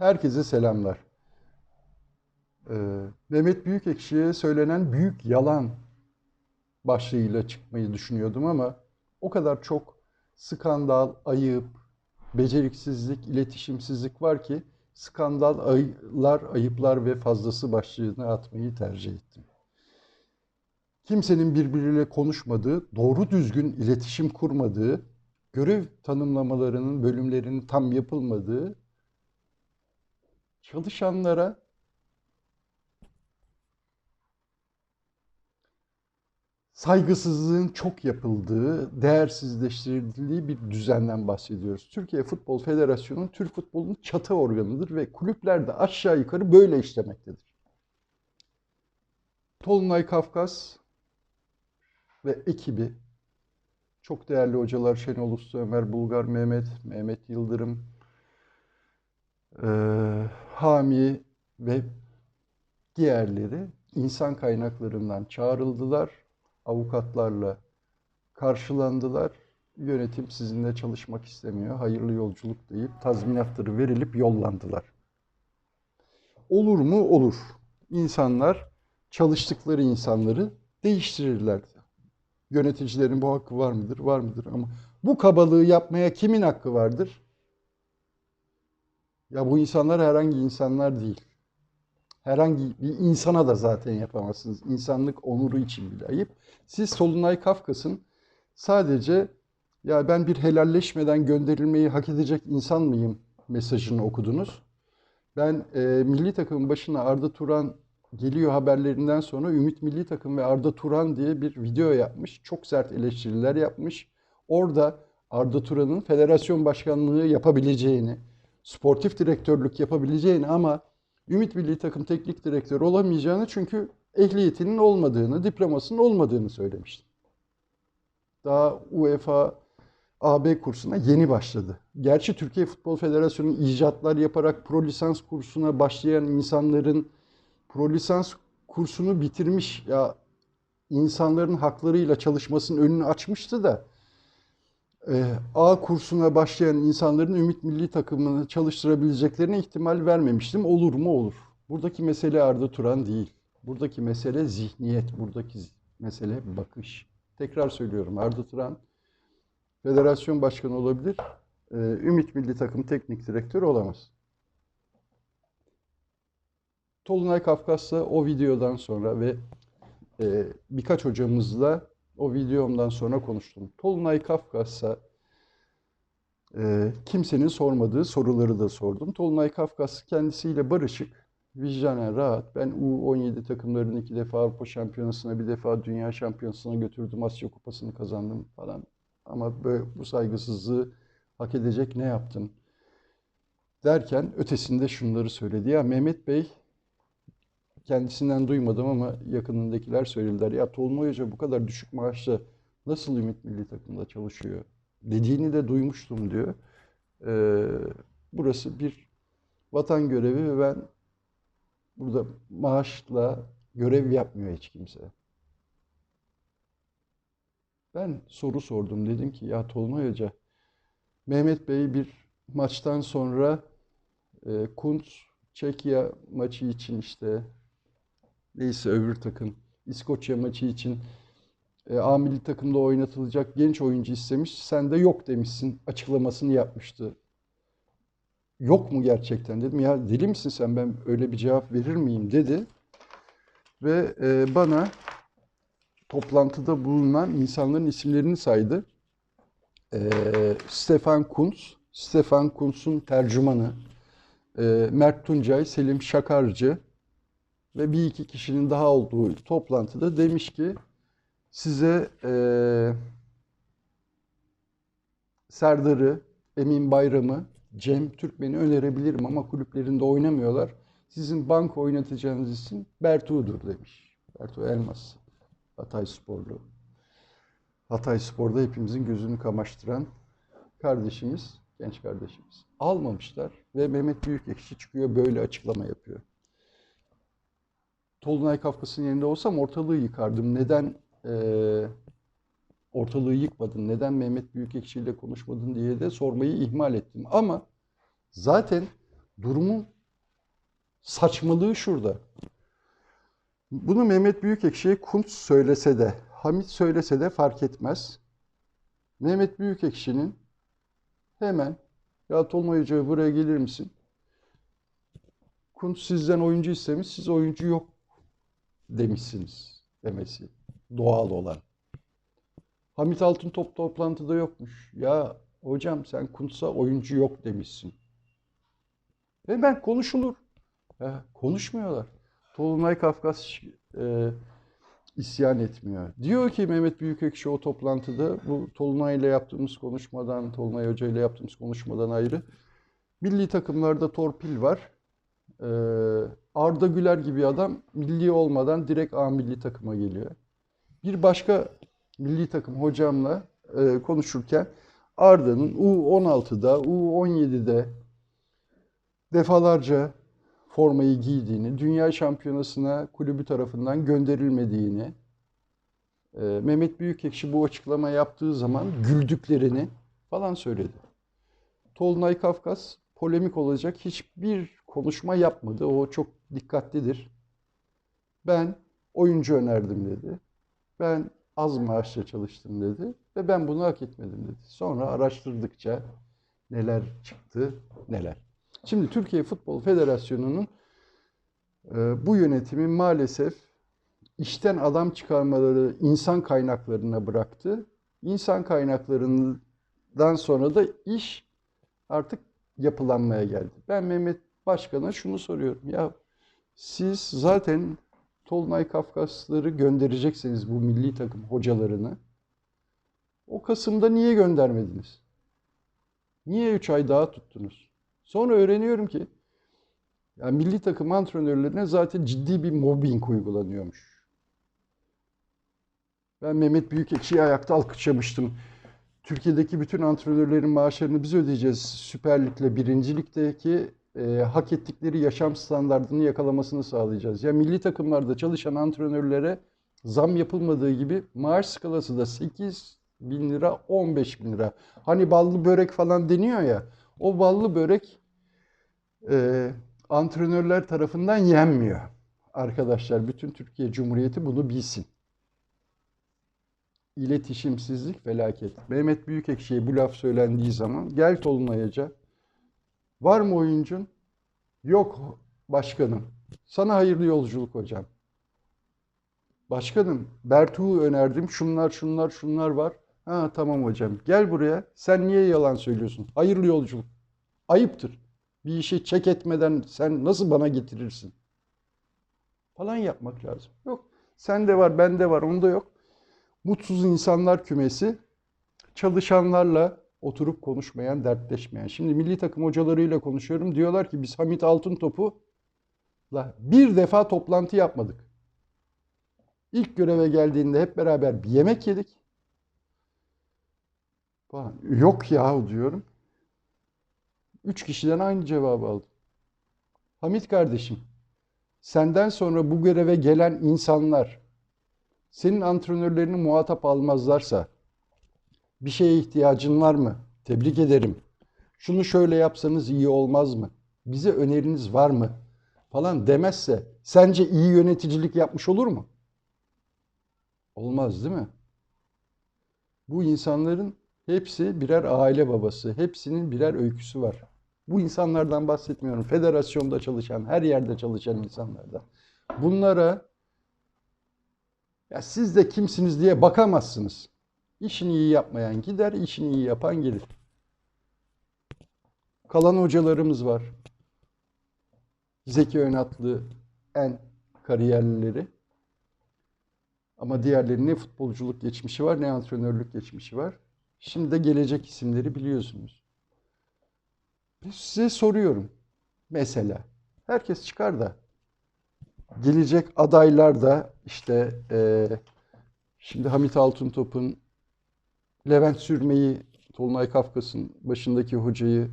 Herkese selamlar. Ee, Mehmet Büyükekşi'ye söylenen büyük yalan başlığıyla çıkmayı düşünüyordum ama o kadar çok skandal, ayıp, beceriksizlik, iletişimsizlik var ki skandal, ayıplar, ayıplar ve fazlası başlığını atmayı tercih ettim. Kimsenin birbiriyle konuşmadığı, doğru düzgün iletişim kurmadığı, görev tanımlamalarının bölümlerinin tam yapılmadığı, çalışanlara saygısızlığın çok yapıldığı, değersizleştirildiği bir düzenden bahsediyoruz. Türkiye Futbol Federasyonu Türk futbolunun çatı organıdır ve kulüpler de aşağı yukarı böyle işlemektedir. Tolunay Kafkas ve ekibi, çok değerli hocalar Şenol Usta, Ömer Bulgar, Mehmet, Mehmet Yıldırım, eee, Hami ve diğerleri insan kaynaklarından çağrıldılar. Avukatlarla karşılandılar. Yönetim sizinle çalışmak istemiyor. Hayırlı yolculuk deyip tazminatları verilip yollandılar. Olur mu? Olur. İnsanlar çalıştıkları insanları değiştirirler. Yöneticilerin bu hakkı var mıdır? Var mıdır? Ama bu kabalığı yapmaya kimin hakkı vardır? Ya bu insanlar herhangi insanlar değil. Herhangi bir insana da zaten yapamazsınız. İnsanlık onuru için bile ayıp. Siz Solunay Kafkas'ın sadece ya ben bir helalleşmeden gönderilmeyi hak edecek insan mıyım mesajını okudunuz. Ben e, milli takımın başına Arda Turan geliyor haberlerinden sonra Ümit Milli Takım ve Arda Turan diye bir video yapmış. Çok sert eleştiriler yapmış. Orada Arda Turan'ın federasyon başkanlığı yapabileceğini, sportif direktörlük yapabileceğini ama Ümit Milli Takım teknik direktör olamayacağını çünkü ehliyetinin olmadığını, diplomasının olmadığını söylemişti. Daha UEFA AB kursuna yeni başladı. Gerçi Türkiye Futbol Federasyonu icatlar yaparak pro lisans kursuna başlayan insanların pro lisans kursunu bitirmiş ya insanların haklarıyla çalışmasının önünü açmıştı da A kursuna başlayan insanların Ümit Milli Takımını çalıştırabileceklerine ihtimal vermemiştim. Olur mu? Olur. Buradaki mesele Arda Turan değil. Buradaki mesele zihniyet, buradaki mesele bakış. Tekrar söylüyorum Arda Turan federasyon başkanı olabilir. E, Ümit Milli Takım teknik direktörü olamaz. Tolunay Kafkas'la o videodan sonra ve e, birkaç hocamızla o videomdan sonra konuştum. Tolunay Kafkas'a e, kimsenin sormadığı soruları da sordum. Tolunay Kafkas kendisiyle barışık, vicdanen rahat. Ben U17 takımlarını iki defa Avrupa Şampiyonası'na, bir defa Dünya Şampiyonası'na götürdüm. Asya Kupası'nı kazandım falan. Ama böyle, bu saygısızlığı hak edecek ne yaptım? Derken ötesinde şunları söyledi. Ya Mehmet Bey kendisinden duymadım ama yakınındakiler söylediler. Ya Tolunay Hoca bu kadar düşük maaşla nasıl Ümit Milli Takım'da çalışıyor? Dediğini de duymuştum diyor. Ee, burası bir vatan görevi ve ben burada maaşla görev yapmıyor hiç kimse. Ben soru sordum. Dedim ki ya Tolunay Hoca, Mehmet Bey bir maçtan sonra e, Kuntz Çekya maçı için işte neyse öbür takım İskoçya maçı için e, A milli takımda oynatılacak genç oyuncu istemiş. Sen de yok demişsin açıklamasını yapmıştı. Yok mu gerçekten dedim. Ya deli misin sen ben öyle bir cevap verir miyim dedi. Ve e, bana toplantıda bulunan insanların isimlerini saydı. E, Stefan Kuntz, Stefan Kuntz'un tercümanı, e, Mert Tuncay, Selim Şakarcı, ve bir iki kişinin daha olduğu toplantıda demiş ki size e, Serdar'ı, Emin Bayram'ı, Cem Türkmen'i önerebilirim ama kulüplerinde oynamıyorlar. Sizin banka oynatacağınız isim Bertu'dur demiş. Bertu Elmas, Hatay Sporlu. Hatay Spor'da hepimizin gözünü kamaştıran kardeşimiz, genç kardeşimiz. Almamışlar ve Mehmet Büyükekşi çıkıyor böyle açıklama yapıyor. Tolunay Kafkas'ın yerinde olsam ortalığı yıkardım. Neden e, ortalığı yıkmadın, neden Mehmet Büyükekşi ile konuşmadın diye de sormayı ihmal ettim. Ama zaten Durumun saçmalığı şurada. Bunu Mehmet Büyükekşi'ye Kuntz söylese de, Hamit söylese de fark etmez. Mehmet Büyükekşi'nin hemen ya Tolunay Hoca buraya gelir misin? Kuntz sizden oyuncu istemiş, siz oyuncu yok demişsiniz demesi doğal olan. Hamit Altın top toplantıda yokmuş. Ya hocam sen Kuntz'a oyuncu yok demişsin. Hemen konuşulur. Ya, konuşmuyorlar. Tolunay Kafkas e, isyan etmiyor. Diyor ki Mehmet Büyükekşi o toplantıda bu Tolunay ile yaptığımız konuşmadan, Tolunay Hoca ile yaptığımız konuşmadan ayrı milli takımlarda torpil var. Ee, Arda Güler gibi adam milli olmadan direkt A milli takıma geliyor. Bir başka milli takım hocamla e, konuşurken Arda'nın U16'da, U17'de defalarca formayı giydiğini, dünya şampiyonasına kulübü tarafından gönderilmediğini, e, Mehmet Büyükekşi bu açıklama yaptığı zaman güldüklerini falan söyledi. Tolunay Kafkas polemik olacak hiçbir konuşma yapmadı. O çok dikkatlidir. Ben oyuncu önerdim dedi. Ben az maaşla çalıştım dedi ve ben bunu hak etmedim dedi. Sonra araştırdıkça neler çıktı neler. Şimdi Türkiye Futbol Federasyonu'nun e, bu yönetimi maalesef işten adam çıkarmaları insan kaynaklarına bıraktı. İnsan kaynaklarından sonra da iş artık yapılanmaya geldi. Ben Mehmet Başkan'a şunu soruyorum. Ya siz zaten Tolunay Kafkasları göndereceksiniz bu milli takım hocalarını. O Kasım'da niye göndermediniz? Niye 3 ay daha tuttunuz? Sonra öğreniyorum ki ya milli takım antrenörlerine zaten ciddi bir mobbing uygulanıyormuş. Ben Mehmet Büyükekşi'yi ayakta alkışlamıştım. Türkiye'deki bütün antrenörlerin maaşlarını biz ödeyeceğiz. Süper Lig'le birinci ligdeki e, hak ettikleri yaşam standartını yakalamasını sağlayacağız. Ya milli takımlarda çalışan antrenörlere zam yapılmadığı gibi maaş skalası da 8 bin lira 15 bin lira. Hani ballı börek falan deniyor ya o ballı börek e, antrenörler tarafından yenmiyor. Arkadaşlar bütün Türkiye Cumhuriyeti bunu bilsin. İletişimsizlik felaket. Mehmet Büyükekşi'ye bu laf söylendiği zaman gel Tolunay'a Var mı oyuncun? Yok başkanım. Sana hayırlı yolculuk hocam. Başkanım Bertuğ'u önerdim. Şunlar şunlar şunlar var. Ha tamam hocam. Gel buraya. Sen niye yalan söylüyorsun? Hayırlı yolculuk. Ayıptır. Bir işi çek etmeden sen nasıl bana getirirsin? Falan yapmak lazım. Yok. Sende var, bende var, onda yok. Mutsuz insanlar kümesi çalışanlarla oturup konuşmayan, dertleşmeyen. Şimdi milli takım hocalarıyla konuşuyorum. Diyorlar ki biz Hamit Altıntop'u bir defa toplantı yapmadık. İlk göreve geldiğinde hep beraber bir yemek yedik. Yok ya diyorum. Üç kişiden aynı cevabı aldım. Hamit kardeşim, senden sonra bu göreve gelen insanlar senin antrenörlerini muhatap almazlarsa bir şeye ihtiyacın var mı? Tebrik ederim. Şunu şöyle yapsanız iyi olmaz mı? Bize öneriniz var mı? Falan demezse sence iyi yöneticilik yapmış olur mu? Olmaz değil mi? Bu insanların hepsi birer aile babası. Hepsinin birer öyküsü var. Bu insanlardan bahsetmiyorum. Federasyonda çalışan, her yerde çalışan insanlardan. Bunlara ya siz de kimsiniz diye bakamazsınız. İşini iyi yapmayan gider, işini iyi yapan gelir. Kalan hocalarımız var. Zeki Önatlı en kariyerlileri. Ama diğerlerinin ne futbolculuk geçmişi var ne antrenörlük geçmişi var. Şimdi de gelecek isimleri biliyorsunuz. Size soruyorum. Mesela herkes çıkar da gelecek adaylar da işte e, şimdi Hamit Altıntop'un Levent Sürme'yi, Tolunay Kafkas'ın başındaki hocayı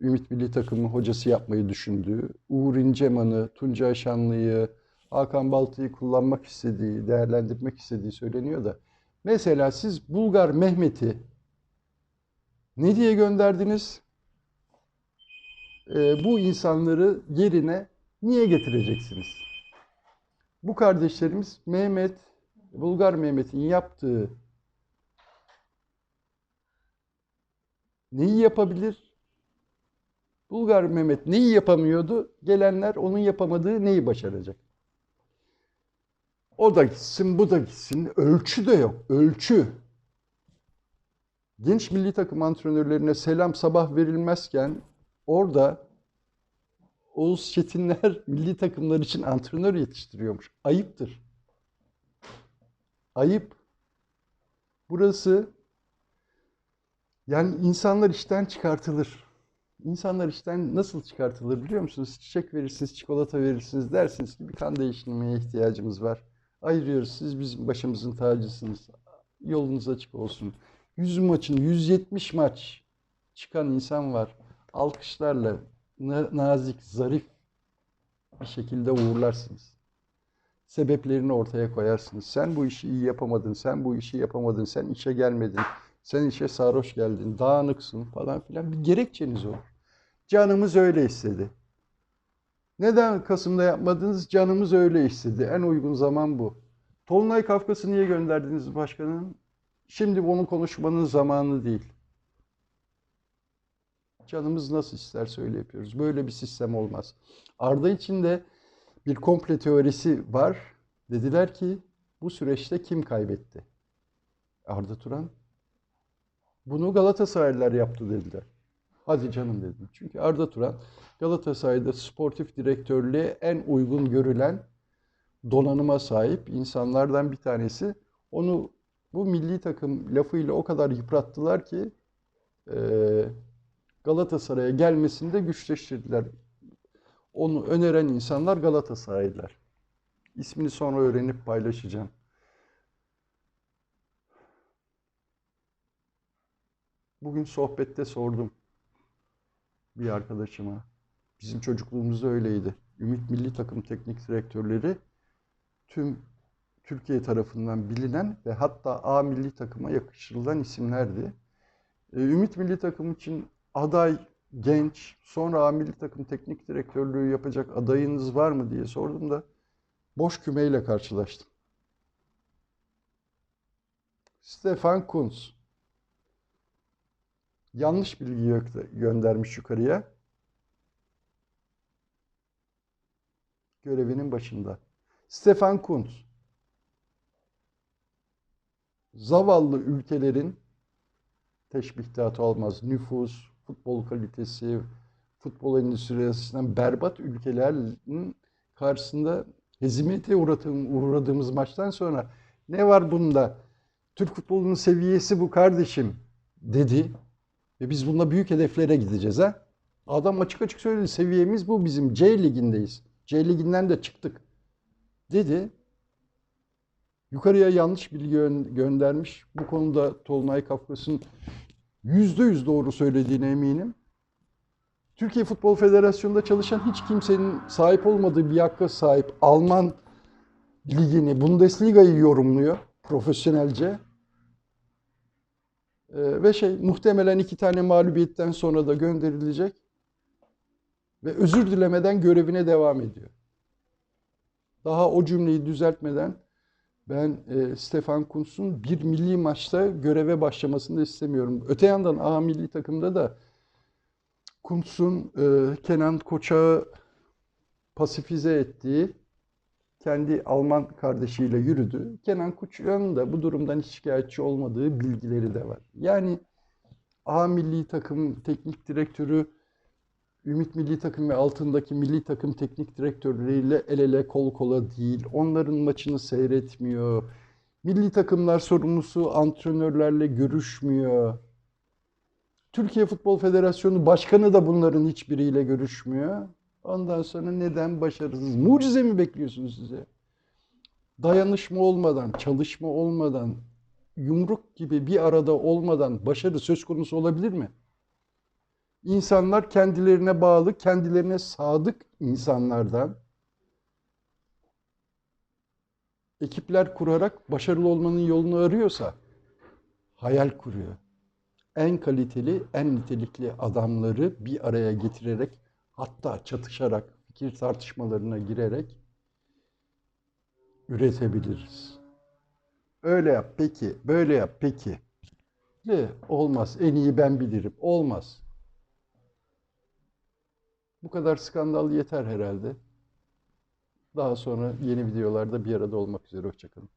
Ümit Milli Takımı hocası yapmayı düşündüğü, Uğur İnceman'ı, Tuncay Şanlı'yı, Hakan Baltı'yı kullanmak istediği, değerlendirmek istediği söyleniyor da. Mesela siz Bulgar Mehmet'i ne diye gönderdiniz? e, bu insanları yerine niye getireceksiniz? Bu kardeşlerimiz Mehmet, Bulgar Mehmet'in yaptığı neyi yapabilir? Bulgar Mehmet neyi yapamıyordu? Gelenler onun yapamadığı neyi başaracak? O da gitsin, bu da gitsin. Ölçü de yok. Ölçü. Genç milli takım antrenörlerine selam sabah verilmezken orada Oğuz Çetinler milli takımlar için antrenör yetiştiriyormuş. Ayıptır. Ayıp. Burası yani insanlar işten çıkartılır. İnsanlar işten nasıl çıkartılır biliyor musunuz? Çiçek verirsiniz, çikolata verirsiniz dersiniz ki bir kan değiştirmeye ihtiyacımız var. Ayırıyoruz. Siz bizim başımızın tacısınız. Yolunuz açık olsun. 100 maçın 170 maç çıkan insan var. Alkışlarla na- nazik, zarif bir şekilde uğurlarsınız. Sebeplerini ortaya koyarsınız. Sen bu işi iyi yapamadın, sen bu işi yapamadın, sen işe gelmedin, sen işe sarhoş geldin, dağınıksın falan filan bir gerekçeniz olur. Canımız öyle istedi. Neden Kasım'da yapmadınız? Canımız öyle istedi. En uygun zaman bu. Tolunay Kafkas'ı niye gönderdiniz başkanım? Şimdi onu konuşmanın zamanı değil. Canımız nasıl isterse öyle yapıyoruz. Böyle bir sistem olmaz. Arda için de bir komple teorisi var. Dediler ki bu süreçte kim kaybetti? Arda Turan. Bunu Galatasaraylılar yaptı dediler. Hadi canım dedim. Çünkü Arda Turan Galatasaray'da sportif direktörlüğe en uygun görülen donanıma sahip insanlardan bir tanesi. Onu bu milli takım lafıyla o kadar yıprattılar ki eee, Galatasaray'a gelmesinde güçleştirdiler. Onu öneren insanlar Galatasaraylılar. İsmini sonra öğrenip paylaşacağım. Bugün sohbette sordum bir arkadaşıma. Bizim çocukluğumuzda öyleydi. Ümit Milli Takım Teknik Direktörleri tüm Türkiye tarafından bilinen ve hatta A milli takıma yakıştırılan isimlerdi. E, Ümit milli takım için aday genç, sonra A milli takım teknik direktörlüğü yapacak adayınız var mı diye sordum da boş kümeyle karşılaştım. Stefan Kuntz yanlış bilgi gö- göndermiş yukarıya. Görevinin başında. Stefan Kuntz zavallı ülkelerin teşbihatı olmaz. Nüfus, futbol kalitesi, futbol endüstrisi açısından berbat ülkelerin karşısında hezimete uğradığımız maçtan sonra ne var bunda? Türk futbolunun seviyesi bu kardeşim dedi. Ve biz bununla büyük hedeflere gideceğiz ha. Adam açık açık söyledi. Seviyemiz bu bizim. C ligindeyiz. C liginden de çıktık. Dedi. Yukarıya yanlış bilgi gö- göndermiş. Bu konuda Tolunay Kafkas'ın yüzde yüz doğru söylediğine eminim. Türkiye Futbol Federasyonu'nda çalışan hiç kimsenin sahip olmadığı bir hakka sahip Alman ligini, Bundesliga'yı yorumluyor profesyonelce. Ee, ve şey muhtemelen iki tane mağlubiyetten sonra da gönderilecek ve özür dilemeden görevine devam ediyor. Daha o cümleyi düzeltmeden ben e, Stefan Kuntz'un bir milli maçta göreve başlamasını da istemiyorum. Öte yandan A milli takımda da Kuntz'un e, Kenan Koçak'ı pasifize ettiği kendi Alman kardeşiyle yürüdü. Kenan Koçak'ın da bu durumdan hiç şikayetçi olmadığı bilgileri de var. Yani A milli takım teknik direktörü Ümit milli takım ve altındaki milli takım teknik direktörleriyle el ele kol kola değil. Onların maçını seyretmiyor. Milli takımlar sorumlusu antrenörlerle görüşmüyor. Türkiye Futbol Federasyonu Başkanı da bunların hiçbiriyle görüşmüyor. Ondan sonra neden başarısız? Mucize mi bekliyorsunuz size? Dayanışma olmadan, çalışma olmadan, yumruk gibi bir arada olmadan başarı söz konusu olabilir mi? İnsanlar kendilerine bağlı, kendilerine sadık insanlardan ekipler kurarak başarılı olmanın yolunu arıyorsa hayal kuruyor. En kaliteli, en nitelikli adamları bir araya getirerek hatta çatışarak, fikir tartışmalarına girerek üretebiliriz. Öyle yap peki, böyle yap peki. De olmaz, en iyi ben bilirim. Olmaz. Bu kadar skandal yeter herhalde. Daha sonra yeni videolarda bir arada olmak üzere. Hoşçakalın.